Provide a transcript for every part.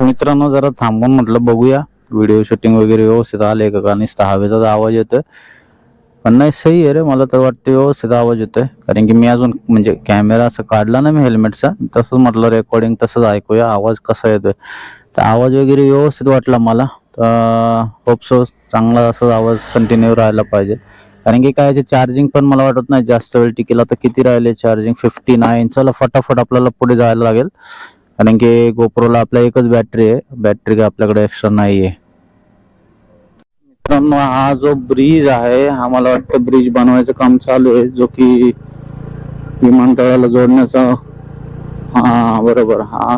मित्रांनो जरा थांबून म्हटलं बघूया. व्हिडिओ शूटिंग वगैरे व्यवस्थित आले का? कारण नुसता हवेचा आवाज येतोय. पण नाही सही आहे रे. मला तर वाटतं व्यवस्थित आवाज येतोय. कारण की मी अजून म्हणजे कॅमेरा असं काढला ना मी हेल्मेटचा तसंच म्हटलं रेकॉर्डिंग तसंच ऐकूया. आवाज कसा येतोय? तर आवाज वगैरे व्यवस्थित वाटला मला. तर होप सो चांगला असाच आवाज कंटिन्यू राहायला पाहिजे. कारण की काय चार्जिंग पण मला वाटत नाही जास्त वेळ टिकेल. आता किती राहिले चार्जिंग फिफ्टी नाईन चला फटाफट आपल्याला पुढे जायला लागेल. कारण की गोप्रोला आपल्या एकच बॅटरी आहे. बॅटरी काय आपल्याकडे एक्स्ट्रा नाही आहे मित्रांनो हा जो ब्रिज आहे हा मला वाटतं ब्रिज बनवायचं काम चालू आहे. जो की विमानतळाला जोडण्याचा. हा बरोबर. हा.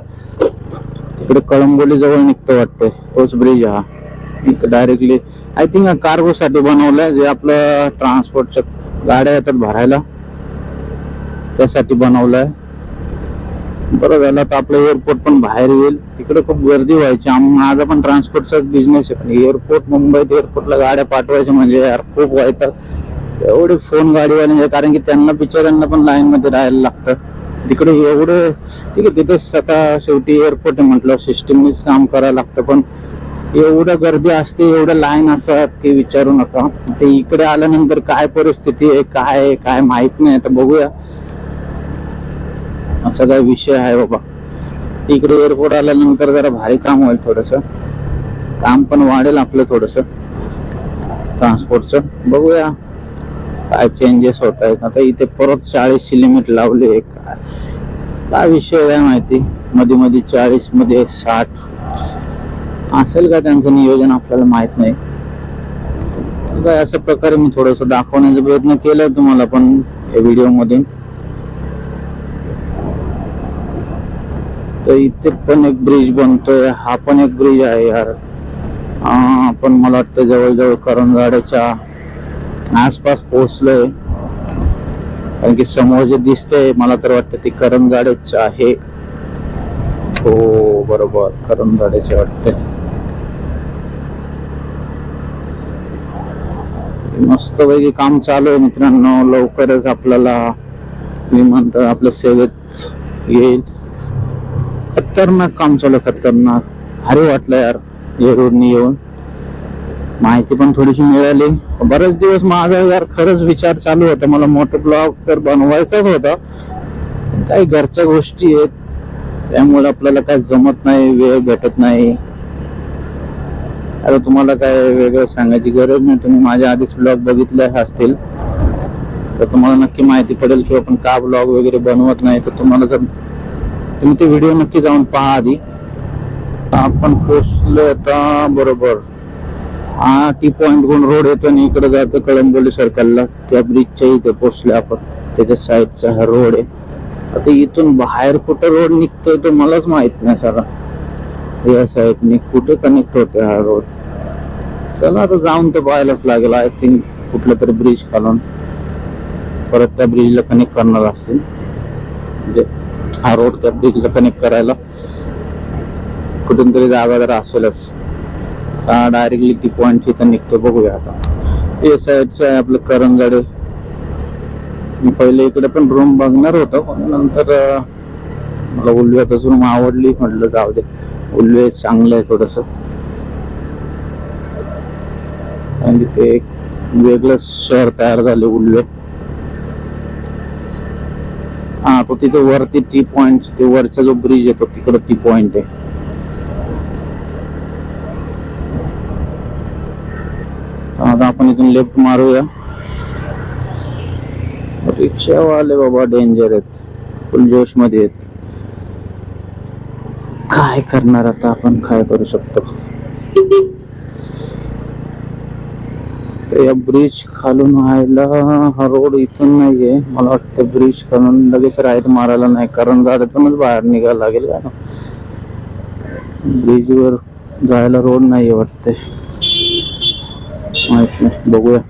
तिकडे कळंबोली जवळ निघतो वाटतंय. तोच ब्रिज हा. इथं डायरेक्टली आय थिंक कार्गो साठी बनवलाय जे आपलं ट्रान्सपोर्टच्या गाड्या येतात भरायला. त्यासाठी बनवलंय. बरं झालं तर आपलं एअरपोर्ट पण बाहेर येईल. तिकडे खूप गर्दी व्हायची. माझा पण ट्रान्सपोर्टचाच बिझनेस आहे पण एअरपोर्ट मुंबईत एअरपोर्टला गाड्या पाठवायच्या म्हणजे यार खूप व्हायतात एवढे फोन गाडीवाले म्हणजे कारण की त्यांना बिचाऱ्यांना पण लाईन मध्ये राहायला लागतं. तिकडे एवढं ठीक आहे तिथे स्वतः शेवटी एअरपोर्ट आहे म्हटलं सिस्टीमनीच काम करायला लागतं पण एवढं गर्दी असते एवढं लाईन असतात की विचारू नका. ते इकडे आल्यानंतर काय परिस्थिती आहे काय आहे, काय माहीत नाही. तर बघूया. असा काय विषय आहे बाबा. इकडे एअरपोर्ट आल्यानंतर जरा भारी काम होईल थोडस. काम पण वाढेल आपलं थोडस. ट्रान्सपोर्टचं बघूया. काय चेंजेस होत आहेत आता इथे परत चाळीसची लिमिट लावली. काय काय विषय आहे माहिती? मध्ये मध्ये चाळीसमध्ये साठ. असेल का त्यांचं नियोजन आपल्याला माहीत नाही. काय अशा प्रकारे मी थोडस दाखवण्याचा प्रयत्न केला तुम्हाला पण या व्हिडिओमध्ये तर इथे पण एक ब्रिज बनतोय. हा पण एक ब्रिज आहे यार. आपण मला वाटतं जवळजवळ करंजाड्याच्या आसपास पोहोचलोय. कारण की समोर जे दिसतंय मला तर वाटतं ती करंजाड्याच आहे. हो बरोबर. करंजाड्याचे वाटते मस्त पैकी काम चालू आहे मित्रांनो. लवकरच आपल्याला विमानतळ आपल्या सेवेत येईल. खतरनाक काम चालू खतरनाक. भारी वाटलं यार या येऊन. माहिती पण थोडीशी मिळाली. बरेच दिवस माझा यार खरंच विचार चालू होता. मला मोठं ब्लॉग तर बनवायचाच होता. काही घरच्या गोष्टी आहेत. त्यामुळे आपल्याला काय जमत नाही वेळ भेटत नाही. आता तुम्हाला काय वेगळं सांगायची गरज नाही. तुम्ही माझ्या आधीच ब्लॉग बघितले असतील. तर तुम्हाला नक्की माहिती पडेल की आपण का ब्लॉग वगैरे बनवत नाही. तर तुम्हाला जर तुम्ही ते व्हिडिओ नक्की जाऊन पहा आधी. आपण पोचलो आता बरोबर. हा टी पॉइंट कोण रोड येतो आणि इकडे जातो कळंबोली सर्कलला त्या ब्रिजच्या इथे पोचले आपण. त्याच्या साईडचा हा रोड आहे. आता इथून बाहेर कुठं रोड निघतोय तो मलाच माहीत नाही सारा. या साईडने कुठे कनेक्ट होते हा रोड चला आता जाऊन तर पाहायलाच लागेल. आय थिंक कुठलं तरी ब्रिज खालून. परत त्या ब्रिजला कनेक्ट करणार असतील. म्हणजे हा रोड त्या ब्रिजला कनेक्ट करायला. कुठून तरी जागा जरा असेलच. का डायरेक्टली ती पॉइंट इथं निघतो. बघूया आता. हे साईडचं आहे आपलं करंजाडे. मी पहिले इकडे पण रूम बघणार होतो पण नंतर मला उलव्यातच रूम आवडली. म्हटलं जाऊ दे. उल्वे चांगलं आहे थोडस. आणि ते एक वेगळं शहर तयार झाले उल्वे. हा तो तिथे वरती टी पॉइंट ते वरचा जो ब्रिज येतो तिकडे टी पॉइंट आहे. आता आपण इथून लेफ्ट मारूया. रिक्षावाले बाबा डेंजर आहेत. फुल जोशमध्ये आहेत. काय करणार आता आपण? काय करू शकतो? तर या ब्रिज खालून व्हायला हा रोड इथून नाहीये. मला वाटतं ब्रिज खालून लगेच राईट मारायला नाही कारण गाड्यातूनच बाहेर निघायला लागेल का? ब्रिज वर जायला रोड नाहीये वाटते माहीत नाही. बघूया.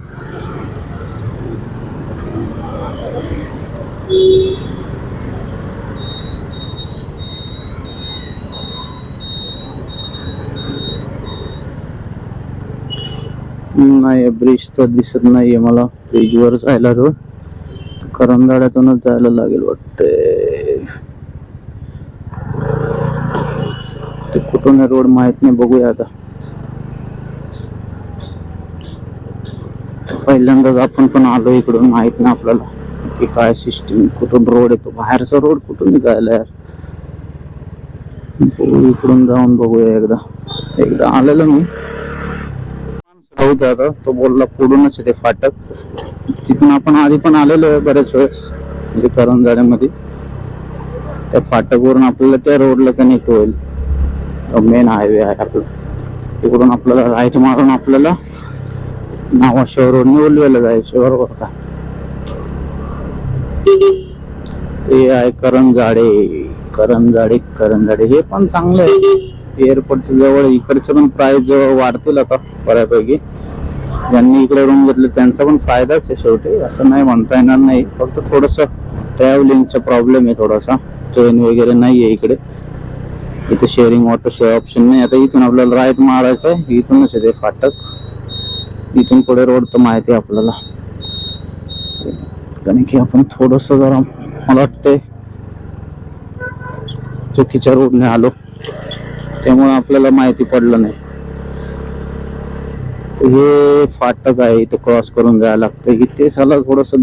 नाही ब्रिज तर दिसत नाहीये मला. ब्रिज वर जायला रोड करंदाड्यातूनच जायला लागेल वाटते ते कुठून रोड माहीत नाही बघूया आता. पहिल्यांदाच आपण पण आलो इकडून माहीत नाही आपल्याला की काय सिस्टीम कुठून रोड येतो. बाहेरचा रोड कुठून निघायला यार? इकडून जाऊन बघूया एकदा. एकदा आलेलो मी. होता आता तो बोलला पुढूनच ते फाटक. तिथून आपण आधी पण आलेलो आहे बऱ्याच वेळेस म्हणजे करंजाड्यामध्ये त्या फाटकवरून आपल्याला त्या रोडला कनेक्ट होईल. मेन हायवे आहे आपला. तिकडून आपल्याला राईट मारून आपल्याला नावा रोडने उलवेला जायचं बरोबर का? ते आहे करंजाडे करंजाडे करंजाडे हे पण चांगलं आहे. एअरपोर्टच्या जवळ इकडचे पण प्राइस जवळ वाढतील आता बऱ्यापैकी. ज्यांनी इकडे रूम घेतले त्यांचा पण फायदाच आहे शेवटी. असं नाही म्हणता येणार नाही. फक्त थोडस ट्रॅव्हलिंगचा प्रॉब्लेम आहे थोडासा. ट्रेन वगैरे नाही आहे इकडे. इथे शेअरिंग ऑटो शेअर ऑप्शन नाही. आता इथून आपल्याला राईट मारायचं आहे. इथूनच आहे ते फाटक. इथून पुढे रोड तर माहिती आहे आपल्याला. कारण की आपण थोडस जरा मला वाटतंय चुकीच्या रोडने आलो. त्यामुळे आपल्याला माहिती पडलं नाही. हे फाटक आहे इथं क्रॉस करून जायला लागतं इथे झालं थोडस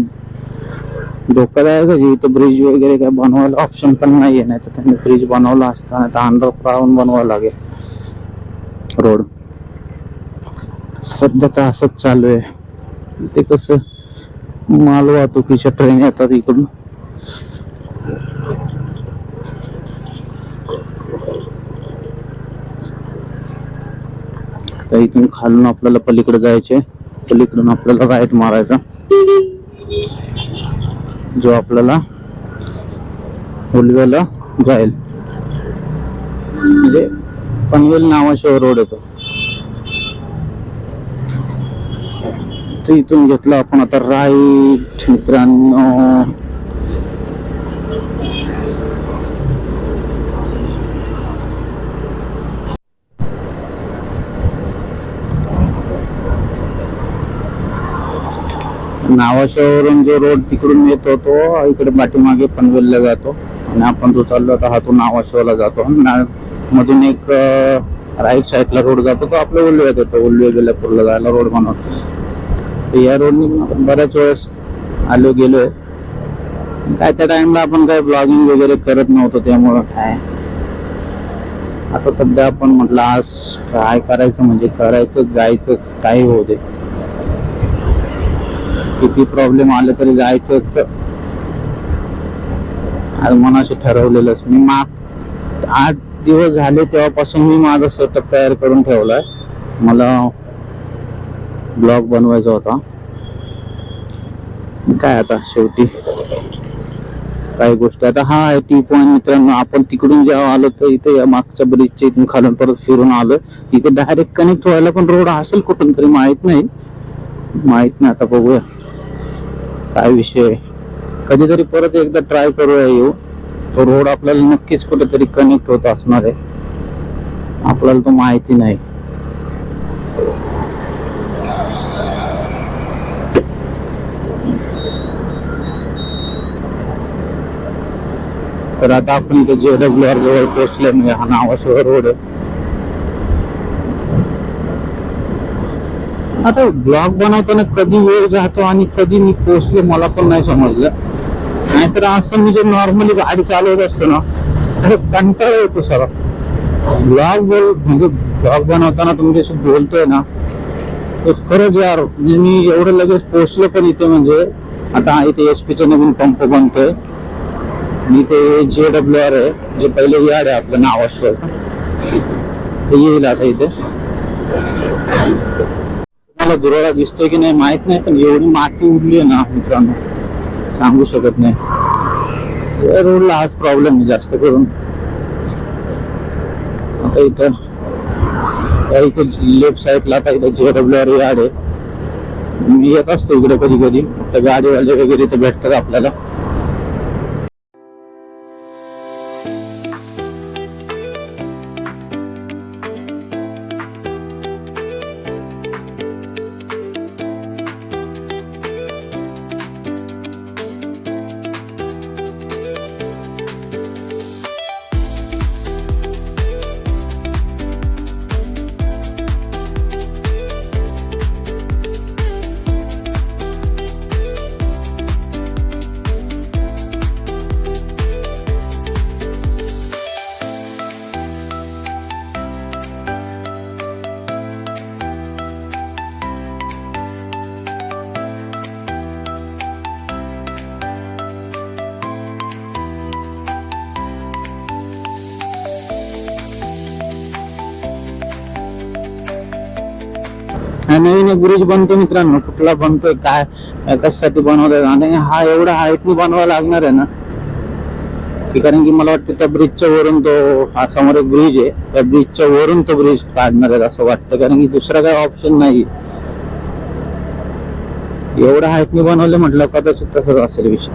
धोकादायक इथं ब्रिज वगैरे काय बनवायला ऑप्शन पण नाहीये नाही तर त्यांनी ब्रिज बनवला असता नाही तर अंडरग्राऊंड बनवावं लागेल. रोड सध्या तर असंच चालू आहे. इथे कसं माल वाहतुकीच्या ट्रेन येतात इकडून. तर इथून खालून आपल्याला पलीकडे जायचे पलीकडून आपल्याला राईट मारायचा. जो आपल्याला उलव्याला जाईल. म्हणजे पनवेल नावाशिवाय रोड येतो तर इथून घेतलं आपण आता राईट मित्रांनो. नावाशावरून जो रोड तिकडून येतो तो इकडे पाठीमागे पनवेलला जातो. आणि आपण जो चाललो आता हा तो नावाशावला जातो. ना- मधून एक राईट साईडला रोड जातो तो आपल्या उल्वेत येतो उल्वे बेलापूरला जायला रोड बनवतो तर या रोडने बऱ्याच वेळेस आलो गेलोय. काय त्या टाइमला आपण काय ब्लॉगिंग वगैरे करत नव्हतो त्यामुळं काय? आता सध्या आपण म्हटलं आज काय करायचं म्हणजे करायचं जायचंच काही होऊ दे. किती प्रॉब्लेम आले तरी जायचंच मनाशी ठरवलेलंच. मी माग आठ दिवस झाले तेव्हापासून मी माझा सेटअप तयार करून ठेवलाय. मला ब्लॉग बनवायचा होता. काय आता शेवटी? काही गोष्टी. आता हा आहे टी पॉईंट मित्रांनो. आपण तिकडून जेव्हा आलो तर इथे या मागच्या ब्रिजच्या इथून खालून परत फिरून आलो इथे डायरेक्ट कनेक्ट व्हायला पण रोड असेल कुठून तरी माहीत नाही. माहीत नाही. आता बघूया. काय विषय कधीतरी परत एकदा ट्राय करूया येऊ. तो रोड आपल्याला नक्कीच कुठेतरी कनेक्ट होत असणार आहे. आपल्याला तो माहिती नाही. तर आता आपण ते जे डब्ल्यू आर जवळ पोहोचले म्हणजे हा नावाशिवाय रोड आहे. आता ब्लॉग बनवताना कधी वेळ जातो आणि कधी मी पोहोचले मला पण नाही समजलं. नाहीतर असं मी जे नॉर्मली गाडी चालवत असतो ना तर कंटाळा येतो सर ब्लॉग बोल म्हणजे ब्लॉग बनवताना तुमच्याशी बोलतोय ना तर खरंच यार म्हणजे मी एवढं लगेच पोचलो पण इथे म्हणजे आता इथे एस पीचा नवीन पंप बनतोय. मी ते जे डब्ल्यू आर आहे जे पहिले याड आहे आपलं नाव नावाशिवाय ते येईल आता इथे. मला दुराळा दिसतोय की नाही माहीत नाही पण एवढी माती उडली आहे ना मित्रांनो सांगू शकत नाही. या रोडला हाच प्रॉब्लेम आहे जास्त करून. आता इथं इथे लेफ्ट साईडला आता इथं जे डब्ल्यू आर यार्ड आहे. मी येत असतो इकडे कधी कधी तर गाडीवाले वगैरे इथे भेटतात आपल्याला. हा ब्रिज बनतो मित्रांनो कुठला बनतोय काय कशासाठी बनवलाय आणि हा एवढा हाईटनी बनवावा लागणार आहे ना की कारण की मला वाटतं त्या ब्रिजच्या वरून तो हा समोर एक ब्रिज आहे. त्या ब्रिजच्या वरून तो ब्रिज काढणार आहे असं वाटतं कारण की दुसरा काय ऑप्शन नाही. एवढा हाईटनी बनवलं म्हटलं कदाचित तसंच असेल विषय.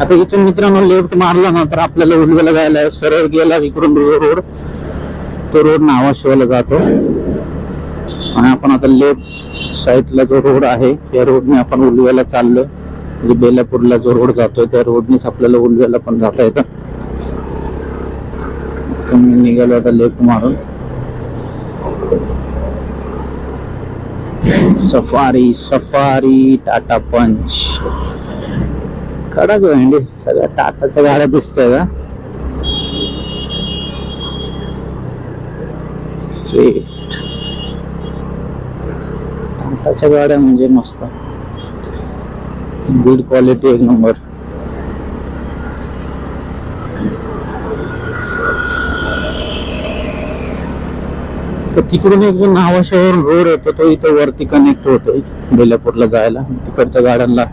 आता इथून मित्रांनो लेफ्ट मारला ना तर आपल्याला उलवेला जायला सरळ गेला इकडून रोड. तो रोड नावाशिवायला जातो. आणि आपण आता लेफ्ट साईडला जो रोड आहे त्या रोडने आपण उलव्याला चाललो. म्हणजे बेलापूरला जो रोड जातोय त्या रोडनेच आपल्याला उलव्याला पण जाता येतं. मी निघालो आता लेफ्ट मारून. सफारी सफारी टाटा पंच. कडक भेंडी सगळ्या टाटाच्या गाड्या दिसतंय का स्वीट टाटाच्या गाड्या म्हणजे मस्त. गुड क्वालिटी एक नंबर तर तिकडून एक जो शहर रोड येतो तो इथं वरती कनेक्ट होतोय बेलापूरला जायला. तिकडच्या गाड्यांना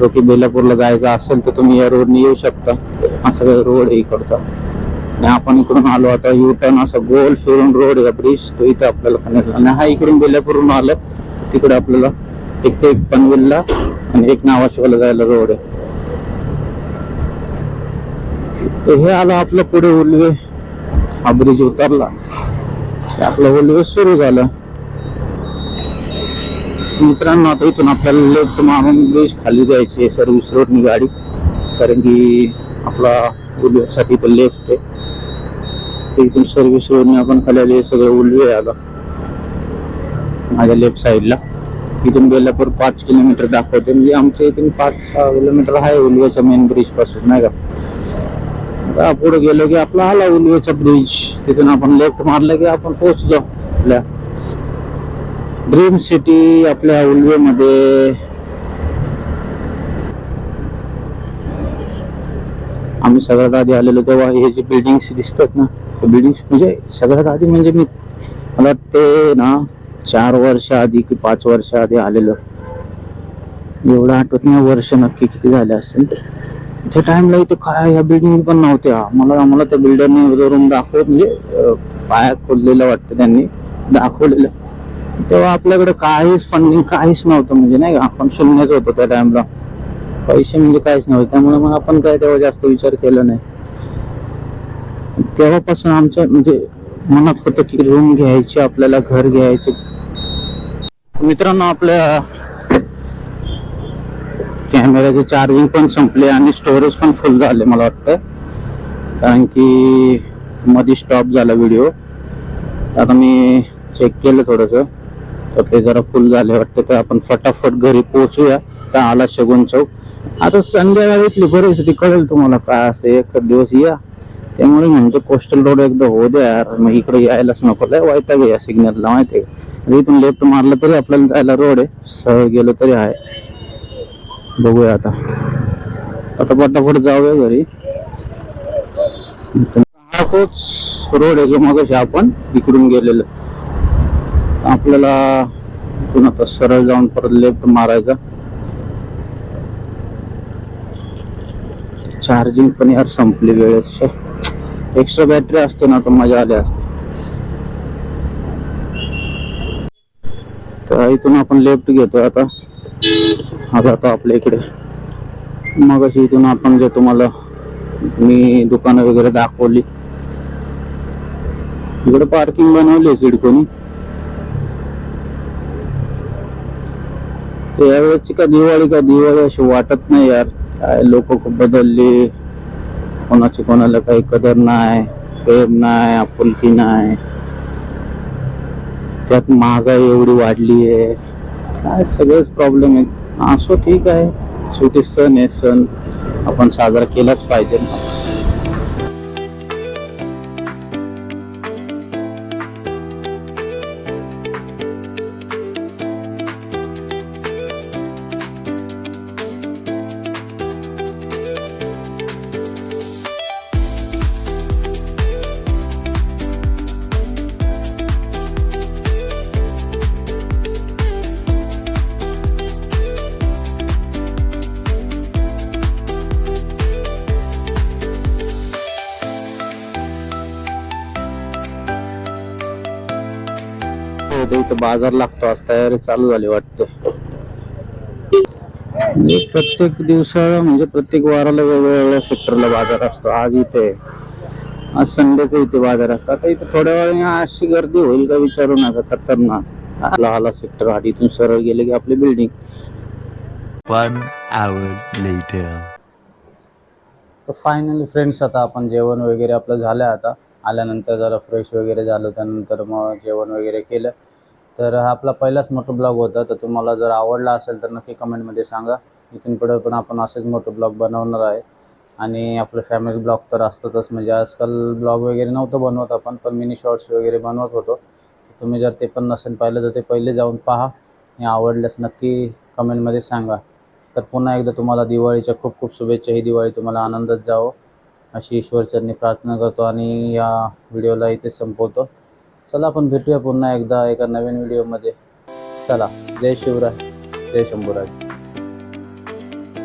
तो की बेलापूरला जायचा असेल तर तुम्ही या रोडने येऊ शकता. असा रोड इकडचा. आणि आपण इकडून आलो आता यू टर्न असा गोल फिरून रोड आहे ब्रिज तो इथे आपल्याला कनेक्ट आणि हा इकडून बेल्यापूरून आलं तिकडे आपल्याला एक ते एक पनवेलला आणि एक नावाशिवाला जायला रोड आहे. तर हे आलं आपलं पुढे उलवे हा ब्रिज उतरला. आपलं उलवे सुरू झालं. मित्रांनो आता इथून आपल्याला लेफ्ट मारून ब्रिज खाली द्यायची सर्व्हिस रोडनी गाडी. कारण की आपला उल्व्यासाठी तर लेफ्ट आहे. तर इथून सर्व्हिस रोडने आपण खाली आले सगळं उलवे आलं माझ्या लेफ्ट साईडला इथून बेलापूर पाच किलोमीटर दाखवते. म्हणजे आमच्या इथून पाच सहा किलोमीटर आहे उल्वेच्या मेन ब्रिजपासून नाही का? आता पुढे गेलो की आपला आला उल्वेचा ब्रिज तिथून आपण लेफ्ट मारलं की आपण पोहोचलो आपल्या. ड्रीम सिटी आपल्या उलवेमध्ये. आम्ही सगळ्यात आधी आलेलो तेव्हा हे जे बिल्डिंग्स दिसतात ना बिल्डिंग म्हणजे सगळ्यात आधी म्हणजे मी मला ते ना चार वर्ष आधी की पाच वर्ष आधी आलेलं. एवढं आठवत नाही वर्ष नक्की किती झाले असेल. त्या टाइमला इथे काय या बिल्डिंग पण नव्हत्या. मला आम्हाला त्या बिल्डरने रूम दाखवत म्हणजे पाया खोललेलं वाटतं त्यांनी. दाखवलेलं. तेव्हा आपल्याकडे काहीच फंडिंग काहीच नव्हतं. म्हणजे नाही का आपण शून्यच होतो त्या टाइमला पैसे म्हणजे काहीच नव्हते. त्यामुळे मग आपण काय तेव्हा जास्त विचार केला नाही. तेव्हापासून आमच्या म्हणजे मनात होतं की रूम घ्यायची आपल्याला घर घ्यायचे. मित्रांनो आपल्या कॅमेऱ्याचे चार्जिंग पण संपले आणि स्टोरेज पण फुल झाले मला वाटतं. कारण की मध्ये स्टॉप झाला व्हिडिओ आता मी चेक केलं थोडंसं. तर ते जरा फुल झाले वाटतं. तर आपण फटाफट घरी पोहोचूया. तर आला शगुन चौक. आता संध्याकाळीतली परिस्थिती कळेल तुम्हाला. काय असं एक दिवस या. त्यामुळे म्हणजे कोस्टल रोड एकदा हो द्या यार. मग इकडे यायलाच नको. लय वैताग आहे या सिग्नलला माहिती आहे इथून लेफ्ट मारलं तरी आपल्याला जायला रोड आहे. सहज गेलो तरी आहे. बघूया आता. आता पटापट जाऊया घरी. हा तोच रोड आहे जो मग आपण इकडून गेलेलो. आपल्याला इथून आता सरळ जाऊन परत लेफ्ट मारायचा. चार्जिंग पण यार संपली वेळेस एक्स्ट्रा बॅटरी असते ना तर मजा आली असते. तर इथून आपण लेफ्ट घेतो आता. हा जातो आपल्या इकडे. मग अशी इथून आपण जे तुम्हाला मी दुकानं वगैरे दाखवली. इकडे पार्किंग बनवली सिडकोनी. यावेळेची का दिवाळी का दिवाळी अशी वाटत नाही यार. काय लोक खूप बदलले. कोणाची कोणाला काही कदर नाही प्रेम नाही आपुलकी नाही. त्यात महागाई एवढी वाढली आहे. काय सगळेच प्रॉब्लेम आहेत. असो ठीक आहे. सुटी सण आहे सण आपण साजरा केलाच पाहिजे बाजार लागतो आज तयारी चालू झाली वाटते. म्हणजे प्रत्येक दिवसाला म्हणजे प्रत्येक वाराला वेगवेगळ्या सेक्टरला बाजार असतो. आज इथे आज संडेचा इथे बाजार असतो. आता इथे थोड्या वेळाने अशी गर्दी होईल का विचारू नका खतरनाक. आला आला सेक्टर आधी इथून सरळ गेले की आपली बिल्डिंग. तर फायनली फ्रेंड्स आता आपण जेवण वगैरे आपलं झालं आता. आल्यानंतर जरा फ्रेश वगैरे झालो त्यानंतर मग जेवण वगैरे केलं. तर हा आपला पहिलाच मोठं ब्लॉग होता. तर तुम्हाला जर आवडला असेल तर नक्की कमेंटमध्ये सांगा. इथून पुढे पण आपण असेच मोठं ब्लॉग बनवणार आहे. आणि आपलं फॅमिली ब्लॉग तर असतातच. म्हणजे आजकाल ब्लॉग वगैरे नव्हतं बनवत आपण पण मिनी शॉर्ट्स वगैरे बनवत होतो. तुम्ही जर ते पण नसेल पाहिलं तर ते पहिले जाऊन पहा. आणि आवडल्यास नक्की कमेंटमध्ये सांगा. तर पुन्हा एकदा तुम्हाला दिवाळीच्या खूप खूप शुभेच्छा. ही दिवाळी तुम्हाला आनंदात जावो. अशी ईश्वरचरणी प्रार्थना करतो आणि या व्हिडिओला इथे संपवतो. चला आपण भेटूया पुन्हा एकदा एका नवीन व्हिडिओमध्ये चला जय शिवराय जय शंभूराज.